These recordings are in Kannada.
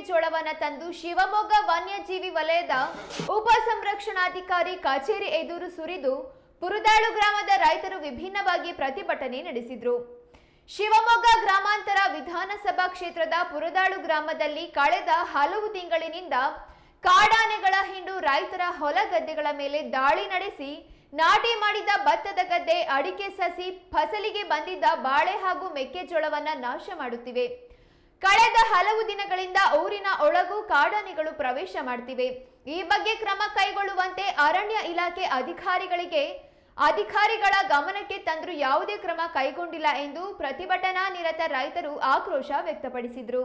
ಮೆಕ್ಕೆಜೋಳವನ್ನ ತಂದು ಶಿವಮೊಗ್ಗ ವನ್ಯಜೀವಿ ವಲಯದ ಉಪ ಸಂರಕ್ಷಣಾಧಿಕಾರಿ ಕಚೇರಿ ಎದುರು ಸುರಿದು ಪುರುದಾಳು ಗ್ರಾಮದ ರೈತರು ವಿಭಿನ್ನವಾಗಿ ಪ್ರತಿಭಟನೆ ನಡೆಸಿದರು. ಶಿವಮೊಗ್ಗ ಗ್ರಾಮಾಂತರ ವಿಧಾನಸಭಾ ಕ್ಷೇತ್ರದ ಪುರದಾಳು ಗ್ರಾಮದಲ್ಲಿ ಕಳೆದ ಹಲವು ತಿಂಗಳಿನಿಂದ ಕಾಡಾನೆಗಳ ಹಿಂಡು ರೈತರ ಹೊಲ ಗದ್ದೆಗಳ ಮೇಲೆ ದಾಳಿ ನಡೆಸಿ ನಾಟಿ ಮಾಡಿದ ಭತ್ತದ ಗದ್ದೆ, ಅಡಿಕೆ ಸಸಿ, ಫಸಲಿಗೆ ಬಂದಿದ್ದ ಬಾಳೆ ಹಾಗೂ ಮೆಕ್ಕೆಜೋಳವನ್ನ ನಾಶ ಮಾಡುತ್ತಿವೆ. ಕಳೆದ ಹಲವು ದಿನಗಳಿಂದ ಊರಿನ ಒಳಗೂ ಕಾಡಾನೆಗಳು ಪ್ರವೇಶ ಮಾಡ್ತಿವೆ. ಈ ಬಗ್ಗೆ ಕ್ರಮ ಕೈಗೊಳ್ಳುವಂತೆ ಅರಣ್ಯ ಇಲಾಖೆ ಅಧಿಕಾರಿಗಳಿಗೆ, ಅಧಿಕಾರಿಗಳ ಗಮನಕ್ಕೆ ತಂದರೂ ಯಾವುದೇ ಕ್ರಮ ಕೈಗೊಂಡಿಲ್ಲ ಎಂದು ಪ್ರತಿಭಟನಾ ನಿರತ ರೈತರು ಆಕ್ರೋಶ ವ್ಯಕ್ತಪಡಿಸಿದರು.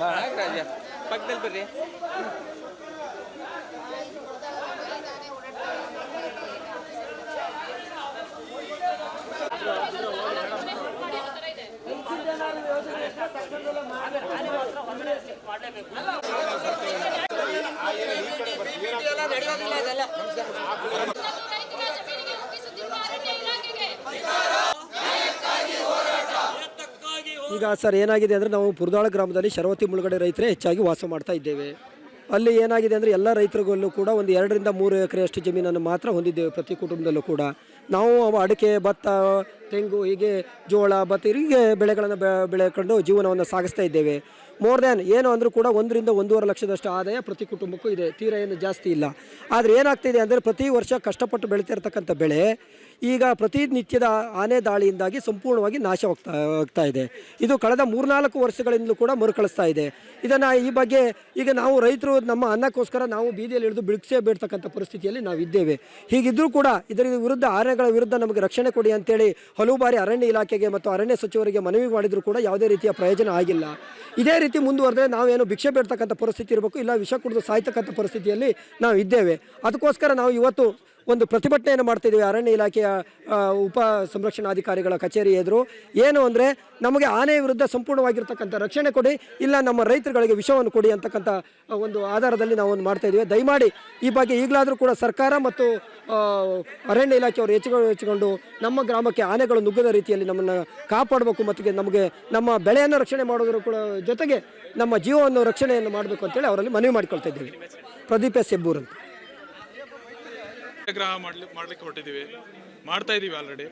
ರಾಜ ಪಕ್ಕದಲ್ಲಿ ಬರ್ರಿ ರೈತರ ಜಮೀನಿಗೆ ನುಗ್ಗಿಸುತ್ತಿರುವ ಅರಣ್ಯ ಇಲಾಖೆಗೆ ಈಗ ಸರ್ ಏನಾಗಿದೆ ಅಂದರೆ ನಾವು ಪುರದಾಳ ಗ್ರಾಮದಲ್ಲಿ ಶರವತಿ ಮುಳುಗಡೆ ರೈತರೇ ಹೆಚ್ಚಾಗಿ ವಾಸ ಮಾಡ್ತಾ ಇದ್ದೇವೆ. ಅಲ್ಲಿ ಏನಾಗಿದೆ ಅಂದರೆ ಎಲ್ಲ ರೈತರುಗಳಲ್ಲೂ ಕೂಡ ಒಂದು ಎರಡರಿಂದ ಮೂರು ಎಕರೆಯಷ್ಟು ಜಮೀನನ್ನು ಮಾತ್ರ ಹೊಂದಿದ್ದೇವೆ ಪ್ರತಿ ಕುಟುಂಬದಲ್ಲೂ ಕೂಡ. ನಾವು ಅಡಿಕೆ, ಭತ್ತ, ತೆಂಗು, ಹೀಗೆ ಜೋಳ, ಭತ್ತ ಹೀಗೆ ಬೆಳೆಗಳನ್ನು ಬೆಳೆಕೊಂಡು ಜೀವನವನ್ನು ಸಾಗಿಸ್ತಾ ಇದ್ದೇವೆ. ಮೋರ್ ದ್ಯಾನ್ ಏನು ಅಂದರೂ ಕೂಡ ಒಂದರಿಂದ ಒಂದೂವರೆ ಲಕ್ಷದಷ್ಟು ಆದಾಯ ಪ್ರತಿ ಕುಟುಂಬಕ್ಕೂ ಇದೆ. ತೀರ ಏನು ಜಾಸ್ತಿ ಇಲ್ಲ. ಆದರೆ ಏನಾಗ್ತಿದೆ ಅಂದರೆ ಪ್ರತಿ ವರ್ಷ ಕಷ್ಟಪಟ್ಟು ಬೆಳೀತಿರ್ತಕ್ಕಂಥ ಬೆಳೆ ಈಗ ಪ್ರತಿನಿತ್ಯದ ಆನೆ ದಾಳಿಯಿಂದಾಗಿ ಸಂಪೂರ್ಣವಾಗಿ ನಾಶ ಹೋಗ್ತಾ ಇದೆ. ಇದು ಕಳೆದ ಮೂರ್ನಾಲ್ಕು ವರ್ಷಗಳಿಂದಲೂ ಕೂಡ ಮರುಕಳಿಸ್ತಾ ಇದೆ. ಇದನ್ನು ಈ ಬಗ್ಗೆ ಈಗ ನಾವು ರೈತರು ನಮ್ಮ ಅನ್ನಕ್ಕೋಸ್ಕರ ನಾವು ಬೀದಿಯಲ್ಲಿ ಹಿಡಿದು ಬಿಳಿಸೇ ಬೇಡ್ತಕ್ಕಂಥ ಪರಿಸ್ಥಿತಿಯಲ್ಲಿ ನಾವು ಇದ್ದೇವೆ. ಹೀಗಿದ್ದರೂ ಕೂಡ ಇದರ ವಿರುದ್ಧ ಆನೆಗಳ ವಿರುದ್ಧ ನಮಗೆ ರಕ್ಷಣೆ ಕೊಡಿ ಅಂತೇಳಿ ಹಲವು ಬಾರಿ ಅರಣ್ಯ ಇಲಾಖೆಗೆ ಮತ್ತು ಅರಣ್ಯ ಸಚಿವರಿಗೆ ಮನವಿ ಮಾಡಿದರೂ ಕೂಡ ಯಾವುದೇ ರೀತಿಯ ಪ್ರಯೋಜನ ಆಗಿಲ್ಲ. ಇದೇ ರೀತಿ ಮುಂದುವರೆದ್ರೆ ನಾವೇನು ಭಿಕ್ಷೆ ಬೇಡ್ತಕ್ಕಂಥ ಪರಿಸ್ಥಿತಿ ಇರಬೇಕು, ಇಲ್ಲ ವಿಷ ಕುಡಿದು ಸಾಯ್ತಕ್ಕಂಥ ಪರಿಸ್ಥಿತಿಯಲ್ಲಿ ನಾವು ಇದ್ದೇವೆ. ಅದಕ್ಕೋಸ್ಕರ ನಾವು ಇವತ್ತು ಒಂದು ಪ್ರತಿಭಟನೆಯನ್ನು ಮಾಡ್ತಿದ್ದೀವಿ ಅರಣ್ಯ ಇಲಾಖೆಯ ಉಪ ಸಂರಕ್ಷಣಾಧಿಕಾರಿಗಳ ಕಚೇರಿ ಎದುರು. ಏನು ಅಂದರೆ ನಮಗೆ ಆನೆ ವಿರುದ್ಧ ಸಂಪೂರ್ಣವಾಗಿರ್ತಕ್ಕಂಥ ರಕ್ಷಣೆ ಕೊಡಿ, ಇಲ್ಲ ನಮ್ಮ ರೈತರುಗಳಿಗೆ ವಿಷವನ್ನು ಕೊಡಿ ಅಂತಕ್ಕಂಥ ಒಂದು ಆಧಾರದಲ್ಲಿ ನಾವು ಒಂದು ಮಾಡ್ತಾ ಇದ್ದೀವಿ ದಯಮಾಡಿ ಈ ಬಗ್ಗೆ ಈಗಲಾದರೂ ಕೂಡ ಸರ್ಕಾರ ಮತ್ತು ಅರಣ್ಯ ಇಲಾಖೆಯವರು ಹೆಚ್ಚು ಹೆಚ್ಚಿಕೊಂಡು ನಮ್ಮ ಗ್ರಾಮಕ್ಕೆ ಆನೆಗಳು ನುಗ್ಗದ ರೀತಿಯಲ್ಲಿ ನಮ್ಮನ್ನು ಕಾಪಾಡಬೇಕು ಮತ್ತು ನಮಗೆ ನಮ್ಮ ಬೆಳೆಯನ್ನು ರಕ್ಷಣೆ ಮಾಡೋದ್ರ ಕೂಡ ಜೊತೆಗೆ ನಮ್ಮ ಜೀವವನ್ನು ರಕ್ಷಣೆಯನ್ನು ಮಾಡಬೇಕು ಅಂತೇಳಿ ಅವರಲ್ಲಿ ಮನವಿ ಮಾಡಿಕೊಳ್ತಾ ಇದ್ದೀವಿ. ಪ್ರದೀಪ ಹೆಬ್ಬೂರ್ ಅಂತ. ಗ್ರಹ ಮಾಡ್ಲಿ, ಮಾಡ್ಲಿಕ್ಕೆ ಹೊರಟಿದ್ದೀವಿ ಮಾಡ್ತಾ ಇದ್ದೀವಿ ಆಲ್ರೆಡಿ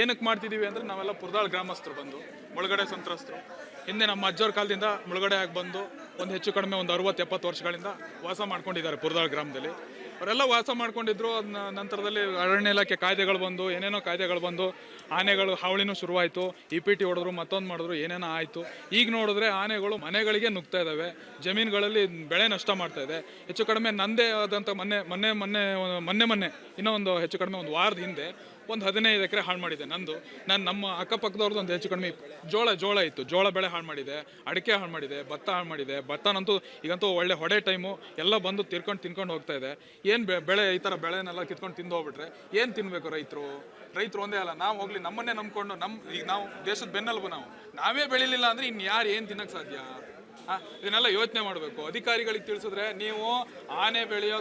ಏನಕ್ಕೆ ಮಾಡ್ತಿದ್ದೀವಿ ಅಂದರೆ ನಾವೆಲ್ಲ ಪುರದಾಳ್ ಗ್ರಾಮಸ್ಥರು ಬಂದು, ಮುಳುಗಡೆ ಸಂತ್ರಸ್ತರು. ಹಿಂದೆ ನಮ್ಮ ಅಜ್ಜವ್ರ ಕಾಲದಿಂದ ಮುಳುಗಡೆ ಆಗಿ ಬಂದು, ಒಂದು ಹೆಚ್ಚು ಕಡಿಮೆ ಒಂದು ಅರವತ್ತು ಎಪ್ಪತ್ತು ವರ್ಷಗಳಿಂದ ವಾಸ ಮಾಡ್ಕೊಂಡಿದ್ದಾರೆ ಪುರದಾಳ್ ಗ್ರಾಮದಲ್ಲಿ. ಅವರೆಲ್ಲ ವಾಸ ಮಾಡ್ಕೊಂಡಿದ್ರು. ಅದನ್ನ ನಂತರದಲ್ಲಿ ಅರಣ್ಯ ಇಲಾಖೆ ಕಾಯ್ದೆಗಳು ಬಂದು, ಏನೇನೋ ಕಾಯ್ದೆಗಳು ಬಂದು, ಆನೆಗಳು ಹಾವಳಿನೂ ಶುರುವಾಯಿತು. ಇ ಪಿ ಟಿ ಹೊಡೆದ್ರು, ಮತ್ತೊಂದು ಮಾಡಿದ್ರು, ಏನೇನೋ ಆಯಿತು. ಈಗ ನೋಡಿದ್ರೆ ಆನೆಗಳು ಮನೆಗಳಿಗೆ ನುಗ್ತಾ ಇದ್ದಾವೆ ಜಮೀನುಗಳಲ್ಲಿ ಬೆಳೆ ನಷ್ಟ ಮಾಡ್ತಾ ಇದೆ. ಹೆಚ್ಚು ಕಡಿಮೆ ನಂದೇ ಆದಂಥ ಮೊನ್ನೆ ಮೊನ್ನೆ ಮೊನ್ನೆ ಮೊನ್ನೆ ಮೊನ್ನೆ ಇನ್ನೂ ಒಂದು ಹೆಚ್ಚು ಕಡಿಮೆ ಒಂದು ವಾರದ ಹಿಂದೆ ಒಂದು ಹದಿನೈದು ಎಕರೆ ಹಾಳು ಮಾಡಿದೆ ನಂದು. ನಾನು ನಮ್ಮ ಅಕ್ಕಪಕ್ಕದವ್ರದ್ದು ಒಂದು ಹೆಚ್ಚು ಕಡಿಮೆ ಜೋಳ ಜೋಳ ಇತ್ತು. ಜೋಳ ಬೆಳೆ ಹಾಳು ಮಾಡಿದೆ. ಅಡಿಕೆ ಹಾಳು ಮಾಡಿದೆ. ಭತ್ತ ಹಾಳು ಮಾಡಿದೆ. ಭತ್ತನಂತೂ ಈಗಂತೂ ಒಳ್ಳೆ ಹೊಡೆ ಟೈಮು ಎಲ್ಲ ಬಂದು ತಿರ್ಕೊಂಡು ತಿನ್ಕೊಂಡು ಹೋಗ್ತಾ ಇದೆ. ಏನು ಬೆಳೆ ಈ ಥರ ಬೆಳೆನೆಲ್ಲ ಕಿತ್ಕೊಂಡು ತಿಂದು ಹೋಗ್ಬಿಟ್ರೆ ಏನು ತಿನ್ನಬೇಕು ರೈತರು? ರೈತರು ಒಂದೇ ಅಲ್ಲ, ನಾವು ಹೋಗ್ಲಿ ನಮ್ಮನ್ನೇ ನಂಬ್ಕೊಂಡು ನಮ್ಮ ಈಗ ನಾವು ದೇಶದ ಬೆನ್ನೆಲುಬು ನಾವು. ನಾವೇ ಬೆಳಿಲಿಲ್ಲ ಅಂದರೆ ಇನ್ನು ಯಾರು ಏನು ತಿನ್ನಕ್ಕೆ ಸಾಧ್ಯ? ಇದನ್ನೆಲ್ಲ ಯೋಚನೆ ಮಾಡಬೇಕು. ಅಧಿಕಾರಿಗಳಿಗೆ ತಿಳಿಸಿದ್ರೆ ನೀವು ಆನೆ ಬೆಳೆಯೋ,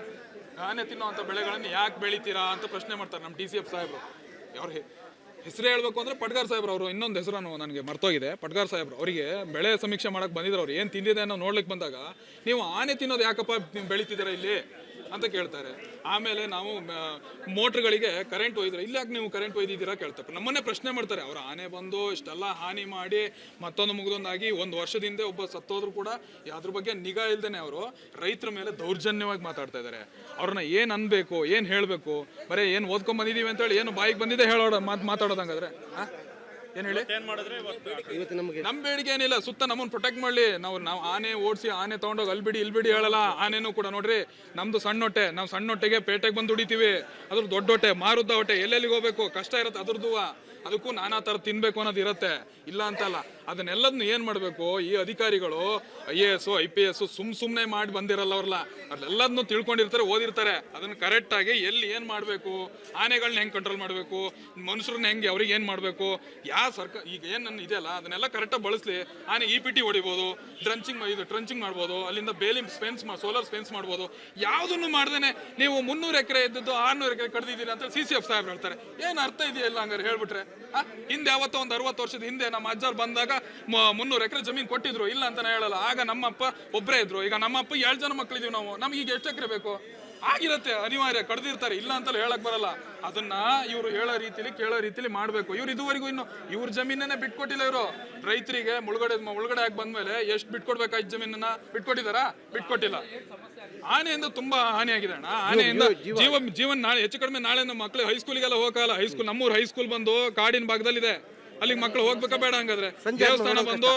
ಆನೆ ತಿನ್ನುವಂಥ ಬೆಳೆಗಳನ್ನು ಯಾಕೆ ಬೆಳಿತೀರಾ ಅಂತ ಪ್ರಶ್ನೆ ಮಾಡ್ತಾರೆ ನಮ್ಮ ಡಿ ಸಿ ಎಫ್ ಸಾಹೇಬರು. ಅವ್ರ ಹೆಸರು ಹೇಳ್ಬೇಕು ಅಂದ್ರೆ ಪಟ್ಗಾರ್ ಸಾಹೇಬ್ರು ಅವರು ಇನ್ನೊಂದು ಹೆಸರನ್ನು ನನಗೆ ಮರ್ತೋಗಿದೆ. ಪಟ್ಗಾರ್ ಸಾಹೇಬ್ರು ಅವರಿಗೆ ಬೆಳೆ ಸಮೀಕ್ಷೆ ಮಾಡಕ್ಕೆ ಬಂದಿದ್ರು ಅವ್ರು. ಏನು ತಿಂದಿದೆ ಅನ್ನೋ ನೋಡ್ಲಿಕ್ಕೆ ಬಂದಾಗ, ನೀವು ಆನೆ ತಿನ್ನೋದು ಯಾಕಪ್ಪ ನೀವು ಬೆಳಿತಿದ್ದೀರಾ ಇಲ್ಲಿ? ಅಂತ ಕೇಳ್ತಾರೆ. ಆಮೇಲೆ ನಾವು ಮೋಟ್ರ್ಗಳಿಗೆ ಕರೆಂಟ್ ಒಯ್ದ್ರೆ ಇಲ್ಲಿ ನೀವು ಕರೆಂಟ್ ಒಯ್ದಿದ್ದೀರಾ ಕೇಳ್ತಾರೆ. ನಮ್ಮನ್ನೇ ಪ್ರಶ್ನೆ ಮಾಡ್ತಾರೆ, ಅವ್ರ ಆನೆ ಬಂದು ಇಷ್ಟೆಲ್ಲ ಹಾನಿ ಮಾಡಿ ಮತ್ತೊಂದು ಮುಗಿದೊಂದಾಗಿ ಒಂದು ವರ್ಷದಿಂದ ಒಬ್ಬ ಸತ್ತೋದ್ರು ಕೂಡ ಅದ್ರ ಬಗ್ಗೆ ನಿಗಾ ಇಲ್ದೇನೆ ಅವರು ರೈತರ ಮೇಲೆ ದೌರ್ಜನ್ಯವಾಗಿ ಮಾತಾಡ್ತಾ ಇದ್ದಾರೆ ಅವ್ರನ್ನ ಏನು ಅನ್ಬೇಕು, ಏನು ಹೇಳಬೇಕು, ಬರೀ ಏನು ಓದ್ಕೊಂಡ್ ಬಂದಿದೀವಿ ಅಂತೇಳಿ ಏನು ಬಾಯಿಗೆ ಬಂದಿದೆ ಹೇಳೋಡ, ಮಾತು ಮಾತಾಡೋದಂಗಾದ್ರೆ, ಆ? ಏನ್ ಹೇಳಿ? ನಮ್ ಬೇಡಿಕೆ ಏನಿಲ್ಲ ಸುತ್ತ ನಮ್ಮನ್ನ ಪ್ರೊಟೆಕ್ಟ್ ಮಾಡ್ಲಿ. ನಾವು ನಾವು ಆನೆ ಓಡಿಸಿ ಆನೆ ತೊಗೊಂಡೋಗಿ ಅಲ್ಲಿ ಬಿಡಿ ಇಲ್ಲಿ ಬಿಡಿ ಹೇಳಲ್ಲ. ಆನೆನೂ ಕೂಡ ನೋಡ್ರಿ ನಮ್ದು ಸಣ್ಣ ಹೊಟ್ಟೆ. ನಾವು ಸಣ್ಣ ಹೊಟ್ಟೆಗೆ ಪೇಟೆಗೆ ಬಂದು ದುಡಿತೀವಿ. ಅದ್ರ ದೊಡ್ಡ ಹೊಟ್ಟೆ ಮಾರುದ್ದ ಹೊಟ್ಟೆ. ಎಲ್ಲೆಲ್ಲಿಗೆ ಹೋಗ್ಬೇಕು? ಕಷ್ಟ ಇರುತ್ತೆ ಅದ್ರದ್ದು ಅದಕ್ಕೂ ನಾನಾ ತರ ತಿನ್ಬೇಕು ಅನ್ನೋದು ಇರುತ್ತೆ. ಇಲ್ಲ ಅಂತಲ್ಲ ಅದನ್ನೆಲ್ಲದನ್ನು ಏನು ಮಾಡಬೇಕು? ಈ ಅಧಿಕಾರಿಗಳು I A S I P S ಸುಮ್ ಸುಮ್ಮನೆ ಮಾಡಿ ಬಂದಿರಲ್ಲ ಅವ್ರಲ್ಲ ಅದೆಲ್ಲದನ್ನು ತಿಳ್ಕೊಂಡಿರ್ತಾರೆ ಓದಿರ್ತಾರೆ. ಅದನ್ನು ಕರೆಕ್ಟಾಗಿ ಎಲ್ಲಿ ಏನು ಮಾಡಬೇಕು? ಆನೆಗಳನ್ನ ಹೆಂಗೆ ಕಂಟ್ರೋಲ್ ಮಾಡಬೇಕು? ಮನುಷ್ಯರನ್ನ ಹೆಂಗೆ ಅವ್ರಿಗೆ ಏನು ಮಾಡಬೇಕು? ಯಾವ ಸರ್ಕಾರ ಈಗ ಏನು ನನ್ನ ಇದೆಯಲ್ಲ ಅದನ್ನೆಲ್ಲ ಕರೆಕ್ಟಾಗಿ ಬಳಸಲಿ. ಆನೆ ಇ ಪಿ ಟಿ ಹೊಡಿಬೋದು ಡ್ರಂಚಿಂಗ್ ಇದು ಟ್ರಂಚಿಂಗ್ ಮಾಡ್ಬೋದು, ಅಲ್ಲಿಂದ ಬೇಲಿ ಸ್ಪೆನ್ಸ್ ಸೋಲಾರ್ ಸ್ಪೆನ್ಸ್ ಮಾಡ್ಬೋದು. ಯಾವುದನ್ನು ಮಾಡ್ದೇನೆ ನೀವು ಮುನ್ನೂರು ಎಕರೆ ಇದ್ದದ್ದು ಆರ್ನೂರು ಎಕರೆ ಕಡ್ದಿದ್ದೀರಿ ಅಂತ ಸಿ ಸಿ ಎಫ್ ಸಾಹೇಬ್ರು ಹೇಳ್ತಾರೆ. ಏನು ಅರ್ಥ ಇದೆಯಲ್ಲ ಹಂಗಾರೆ ಹೇಳ್ಬಿಟ್ರೆ? ಆ? ಹಿಂದೆ ಯಾವತ್ತೋ ಒಂದು ಅರವತ್ತು ವರ್ಷದ ಹಿಂದೆ ನಮ್ಮ ಅಜ್ಜಾರು ಬಂದಾಗ ಮುನ್ನೂರು ಎಕರೆ ಜಮೀನು ಕೊಟ್ಟಿದ್ರು. ಇಲ್ಲ ಅಂತ ಹೇಳಲ್ಲ. ಆಗ ನಮ್ಮಪ್ಪ ಒಬ್ಬರೇ ಇದ್ರು. ಈಗ ನಮ್ಮಪ್ಪ ಏಳು ಜನ ಮಕ್ಕಳಿದೀವಿ ನಾವು. ನಮ್ಗೆ ಈಗ ಎಷ್ಟು ಎಕರೆ ಬೇಕು? ಆಗಿರತ್ತೆ ಅನಿವಾರ್ಯ. ಕಡ್ದಿರ್ತಾರೆ. ಇಲ್ಲ ಅಂತಲ್ಲ ಹೇಳಕ್ ಬರಲ್ಲ. ಅದನ್ನ ಇವರು ಹೇಳೋ ರೀತಿಲಿ ಕೇಳೋ ರೀತಿಲಿ ಮಾಡಬೇಕು. ಇವ್ರು ಇದುವರೆಗೂ ಇನ್ನು ಇವ್ರ ಜಮೀನನ್ನೇ ಬಿಟ್ಕೊಟ್ಟಿಲ್ಲ ಇವರು. ರೈತರಿಗೆ ಮುಳುಗಡೆ ಮುಳುಗಡೆ ಆಗಿ ಬಂದ್ಮೇಲೆ ಎಷ್ಟು ಬಿಟ್ಕೊಡ್ಬೇಕಾಯ್ತು ಜಮೀನನ್ನ? ಬಿಟ್ಕೊಟ್ಟಿದಾರಾ? ಬಿಟ್ಕೊಟ್ಟಿಲ್ಲ. ಆನೆಯಿಂದ ತುಂಬಾ ಹಾನಿಯಾಗಿದೆ ಅಣ್ಣ. ಆನೆಯಿಂದ ಜೀವ ಜೀವನ ನಾಳೆ ಹೆಚ್ಚು ಕಡಿಮೆ ನಾಳೆ ನಮ್ಮ ಮಕ್ಕಳು ಹೈಸ್ಕೂಲಿಗೆಲ್ಲ ಹೋಗಲ್ಲ ಹೈಸ್ಕೂಲ್ ನಮ್ಮೂರು ಹೈಸ್ಕೂಲ್ ಬಂದು ಕಾಡಿನ ಭಾಗದಲ್ಲಿದೆ. ಅಲ್ಲಿಗೆ ಮಕ್ಕಳು ಹೋಗ್ಬೇಕಾ ಬೇಡ ಹಂಗಾದ್ರೆ? ದೇವಸ್ಥಾನ ಬಂದು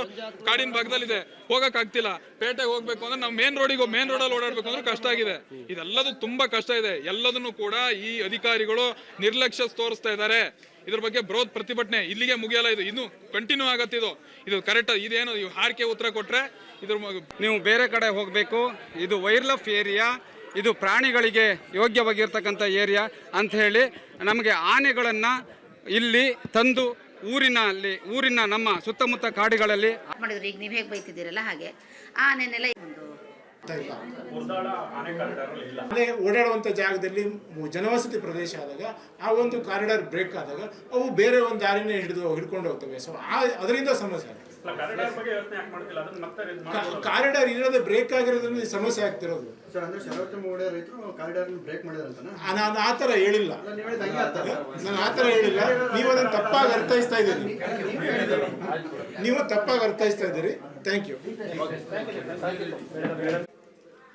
ಕಾಡಿನ ಭಾಗದಲ್ಲಿದೆ. ಹೋಗಕ್ ಆಗ್ತಿಲ್ಲ ಪೇಟೆಗೆ ಹೋಗ್ಬೇಕು ಅಂದ್ರೆ ನಾವು ಮೇನ್ ರೋಡಿಗೆ ಮೇನ್ ರೋಡಲ್ಲಿ ಓಡಾಡ್ಬೇಕು ಅಂದ್ರೆ ಕಷ್ಟ ಆಗಿದೆ. ಇದೆಲ್ಲದೂ ತುಂಬಾ ಕಷ್ಟ ಇದೆ. ಎಲ್ಲದನ್ನು ಕೂಡ ಈ ಅಧಿಕಾರಿಗಳು ನಿರ್ಲಕ್ಷ್ಯ ತೋರಿಸ್ತಾ ಇದ್ದಾರೆ. ಇದ್ರ ಬಗ್ಗೆ ಬೃಹತ್ ಪ್ರತಿಭಟನೆ ಇಲ್ಲಿಗೆ ಮುಗಿಯಲ್ಲ ಇದು. ಇನ್ನು ಕಂಟಿನ್ಯೂ ಆಗತ್ತೆ ಇದು. ಇದು ಕರೆಕ್ಟ್ ಇದೇನು ಹಾರಿಕೆ ಉತ್ತರ ಕೊಟ್ರೆ ಇದ್ರ ನೀವು ಬೇರೆ ಕಡೆ ಹೋಗಬೇಕು. ಇದು ವೈರ್ಲಫ್ ಏರಿಯಾ ಇದು ಪ್ರಾಣಿಗಳಿಗೆ ಯೋಗ್ಯವಾಗಿರ್ತಕ್ಕಂಥ ಏರಿಯಾ ಅಂತ ಹೇಳಿ ನಮಗೆ ಆನೆಗಳನ್ನು ಇಲ್ಲಿ ತಂದು ಊರಿನಲ್ಲಿ ಊರಿನ ನಮ್ಮ ಸುತ್ತಮುತ್ತ ಕಾಡುಗಳಲ್ಲಿ. ಮಾಡಿದ್ರು ಈಗ ನೀವು ಹೇಗೆ ಬೈತಿದ್ದೀರಲ್ಲ ಹಾಗೆ? ಆನೆನೆಲ್ಲ ಒಂದು ಓಡಾಡುವಂತ ಓಡಾಡುವಂಥ ಜಾಗದಲ್ಲಿ ಜನವಸತಿ ಪ್ರದೇಶ ಆದಾಗ ಆ ಒಂದು ಕಾರಿಡಾರ್ ಬ್ರೇಕ್ ಆದಾಗ ಅವು ಬೇರೆ ಒಂದು ದಾರಿನೇ ಹಿಡಿದು ಹಿಡ್ಕೊಂಡು ಹೋಗ್ತವೆ. ಸೊ ಆ ಅದರಿಂದ ಸಮಸ್ಯೆ ಕಾರಿಡಾರ್ ಇರೋದೇ ಬ್ರೇಕ್ ಆಗಿರೋದ್ರಿಂದ ಸಮಸ್ಯೆ ಆಗ್ತಿರೋದು. ಸರ್ ಅಂದ್ರೆ ಶರವತ್ತು ಮೂಡೆ ರೈತರು ಕಾರಿಡಾರ್ ಬ್ರೇಕ್ ಮಾಡಿದಾರಂತಾನೆ? ಆ- ನಾನು ಆ ಥರ ಹೇಳಿಲ್ಲ. ನಾನು ಆ ಥರ ಹೇಳಿಲ್ಲ. ನೀವು ಅದನ್ನು ತಪ್ಪಾಗಿ ಅರ್ಥೈಸ್ತಾ ಇದ್ದೀರಿ. ನೀವು ತಪ್ಪಾಗಿ ಅರ್ಥೈಸ್ತಾ ಇದ್ದೀರಿ. ಥ್ಯಾಂಕ್ ಯು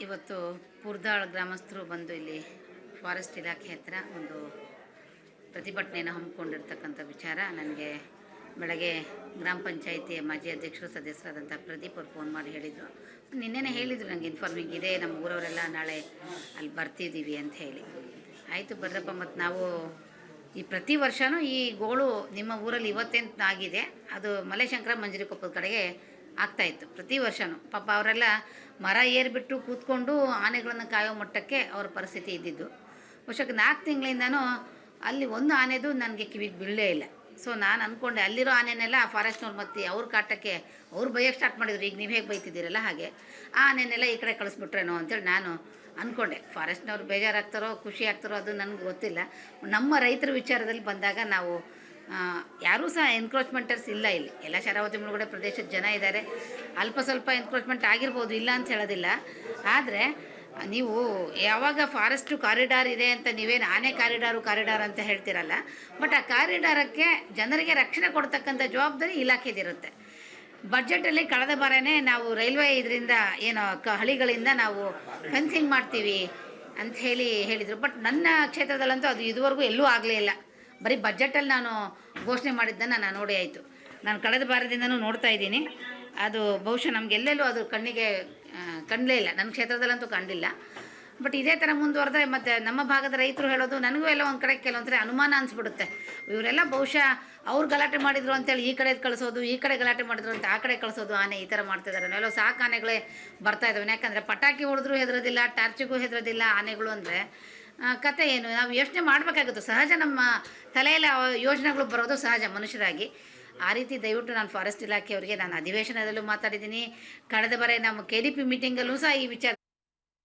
ಇವತ್ತು ಪುರ್ದಾಳ್ ಗ್ರಾಮಸ್ಥರು ಬಂದು ಇಲ್ಲಿ ಫಾರೆಸ್ಟ್ ಇಲಾಖೆ ಹತ್ರ ಒಂದು ಪ್ರತಿಭಟನೆಯನ್ನು ಹಮ್ಮಿಕೊಂಡಿರ್ತಕ್ಕಂಥ ವಿಚಾರ. ನನಗೆ ಬೆಳಗ್ಗೆ ಗ್ರಾಮ ಪಂಚಾಯಿತಿಯ ಮಾಜಿ ಅಧ್ಯಕ್ಷರು ಸದಸ್ಯರಾದಂಥ ಪ್ರದೀಪ್ ಅವ್ರು ಫೋನ್ ಮಾಡಿ ಹೇಳಿದರು. ನಿನ್ನೆನೇ ಹೇಳಿದರು ನನಗೆ ಇನ್ಫಾರ್ಮಿಂಗ್ ಇದೆ, ನಮ್ಮ ಊರವರೆಲ್ಲ ನಾಳೆ ಅಲ್ಲಿ ಬರ್ತಿದ್ದೀವಿ ಅಂತ ಹೇಳಿ. ಆಯಿತು ಬರ್ರಪ್ಪ, ಮತ್ತು ನಾವು ಈ ಪ್ರತಿ ವರ್ಷವೂ ಈ ಗೋಳು ನಿಮ್ಮ ಊರಲ್ಲಿ ಇವತ್ತೇನು ಆಗಿದೆ, ಅದು ಮಲೆಶಂಕರ ಮಂಜರಿಕೊಪ್ಪದ ಕಡೆಗೆ ಆಗ್ತಾಯಿತ್ತು ಪ್ರತಿ ವರ್ಷವೂ ಪಾಪ ಅವರೆಲ್ಲ ಮರ ಏರಿಬಿಟ್ಟು ಕೂತ್ಕೊಂಡು ಆನೆಗಳನ್ನು ಕಾಯೋ ಮಟ್ಟಕ್ಕೆ ಅವ್ರ ಪರಿಸ್ಥಿತಿ ಇದ್ದಿದ್ದು. ವರ್ಷಕ್ಕೆ ನಾಲ್ಕು ತಿಂಗಳಿಂದನೂ ಅಲ್ಲಿ ಒಂದು ಆನೆದು ನನಗೆ ಕಿವಿಗೆ ಬೀಳಲೇ ಇಲ್ಲ. ಸೊ ನಾನು ಅಂದ್ಕೊಂಡೆ ಅಲ್ಲಿರೋ ಆನೆನೆಲ್ಲ ಫಾರೆಸ್ಟ್ನವ್ರು ಮತ್ತೆ ಅವ್ರ ಕಾಟಕ್ಕೆ ಅವ್ರು ಬೈಯಕ್ಕೆ ಸ್ಟಾರ್ಟ್ ಮಾಡಿದ್ರು. ಈಗ ನೀವು ಹೇಗೆ ಬೈತಿದ್ದೀರಲ್ಲ ಹಾಗೆ. ಆ ಆನೆನೆಲ್ಲ ಈ ಕಡೆ ಕಳಿಸ್ಬಿಟ್ರೇನೋ ಅಂತೇಳಿ ನಾನು ಅಂದ್ಕೊಂಡೆ ಫಾರೆಸ್ಟ್ನವ್ರು ಬೇಜಾರಾಗ್ತಾರೋ, ಖುಷಿ ಆಗ್ತಾರೋ ಅದು ನನಗೆ ಗೊತ್ತಿಲ್ಲ. ನಮ್ಮ ರೈತರ ವಿಚಾರದಲ್ಲಿ ಬಂದಾಗ ನಾವು ಯಾರೂ ಸಹ ಎನ್ಕ್ರೋಚ್ಮೆಂಟರ್ಸ್ ಇಲ್ಲ ಇಲ್ಲಿ. ಎಲ್ಲ ಶರಾವತಿ ಮುಳುಗಡೆ ಪ್ರದೇಶದ ಜನ ಇದ್ದಾರೆ ಅಲ್ಪ ಸ್ವಲ್ಪ ಎನ್ಕ್ರೋಚ್ಮೆಂಟ್ ಆಗಿರ್ಬೋದು, ಇಲ್ಲ ಅಂತ ಹೇಳೋದಿಲ್ಲ. ಆದರೆ ನೀವು ಯಾವಾಗ ಫಾರೆಸ್ಟು ಕಾರಿಡಾರ್ ಇದೆ ಅಂತ ನೀವೇನು ಆನೆ ಕಾರಿಡಾರು, ಕಾರಿಡಾರ್ ಅಂತ ಹೇಳ್ತೀರಲ್ಲ, ಬಟ್ ಆ ಕಾರಿಡಾರಕ್ಕೆ ಜನರಿಗೆ ರಕ್ಷಣೆ ಕೊಡ್ತಕ್ಕಂಥ ಜವಾಬ್ದಾರಿ ಇಲಾಖೆದಿರುತ್ತೆ. ಬಡ್ಜೆಟಲ್ಲಿ ಕಳೆದ ಬಾರನೇ ನಾವು ರೈಲ್ವೆ ಇದರಿಂದ ಏನು ಕ ಹಳಿಗಳಿಂದ ನಾವು ಫೆನ್ಸಿಂಗ್ ಮಾಡ್ತೀವಿ ಅಂತ ಹೇಳಿ ಹೇಳಿದರು. ಬಟ್ ನನ್ನ ಕ್ಷೇತ್ರದಲ್ಲಂತೂ ಅದು ಇದುವರೆಗೂ ಎಲ್ಲೂ ಆಗಲೇ ಇಲ್ಲ. ಬರೀ ಬಜೆಟಲ್ಲಿ ನಾನು ಘೋಷಣೆ ಮಾಡಿದ್ದನ್ನು ನಾನು ನೋಡಿ ಆಯಿತು. ನಾನು ಕಳೆದ ಬಾರದಿಂದನೂ ನೋಡ್ತಾ ಇದ್ದೀನಿ. ಅದು ಬಹುಶಃ ನಮಗೆಲ್ಲೆಲ್ಲೂ ಅದು ಕಣ್ಣಿಗೆ ಕಂಡಲೇ ಇಲ್ಲ. ನನ್ನ ಕ್ಷೇತ್ರದಲ್ಲಂತೂ ಕಂಡಿಲ್ಲ. ಬಟ್ ಇದೇ ಥರ ಮುಂದುವರೆದ್ರೆ ಮತ್ತು ನಮ್ಮ ಭಾಗದ ರೈತರು ಹೇಳೋದು ನನಗೂ ಎಲ್ಲ ಒಂದು ಕಡೆ ಕೆಲವೊಂದ್ಸರಿ ಅನುಮಾನ ಅನಿಸ್ಬಿಡುತ್ತೆ. ಇವರೆಲ್ಲ ಬಹುಶಃ ಅವ್ರು ಗಲಾಟೆ ಮಾಡಿದ್ರು ಅಂತೇಳಿ ಈ ಕಡೆ ಕಳಿಸೋದು, ಈ ಕಡೆ ಗಲಾಟೆ ಮಾಡಿದ್ರು ಅಂತ ಆ ಕಡೆ ಕಳಿಸೋದು, ಆನೆ ಈ ಥರ ಮಾಡ್ತಿದ್ದಾರೆ ಎಲ್ಲೋ ಸಾಕು ಆನೆಗಳೇ ಬರ್ತಾ ಇದ್ದಾವೆ ಯಾಕಂದರೆ ಪಟಾಕಿ ಹೊಡೆದ್ರು ಹೆದರೋದಿಲ್ಲ, ಟಾರ್ಚಿಗೂ ಹೆದರೋದಿಲ್ಲ ಆನೆಗಳು ಅಂದರೆ ಕತೆ ಏನು? ನಾವು ಯೋಚನೆ ಮಾಡಬೇಕಾಗುತ್ತೆ. ಸಹಜ ನಮ್ಮ ತಲೆಯಲ್ಲಿ ಯೋಜನೆಗಳು ಬರೋದು ಸಹಜ ಮನುಷ್ಯರಾಗಿ. ಆ ರೀತಿ ದಯವಿಟ್ಟು ನಾನು ಫಾರೆಸ್ಟ್ ಇಲಾಖೆಯವರಿಗೆ ನಾನು ಅಧಿವೇಶನದಲ್ಲೂ ಮಾತಾಡಿದ್ದೀನಿ. ಕಳೆದ ಬಾರಿ ನಮ್ಮ ಕೆ ಡಿ ಪಿ ಮೀಟಿಂಗಲ್ಲೂ ಸಹ ಈ ವಿಚಾರ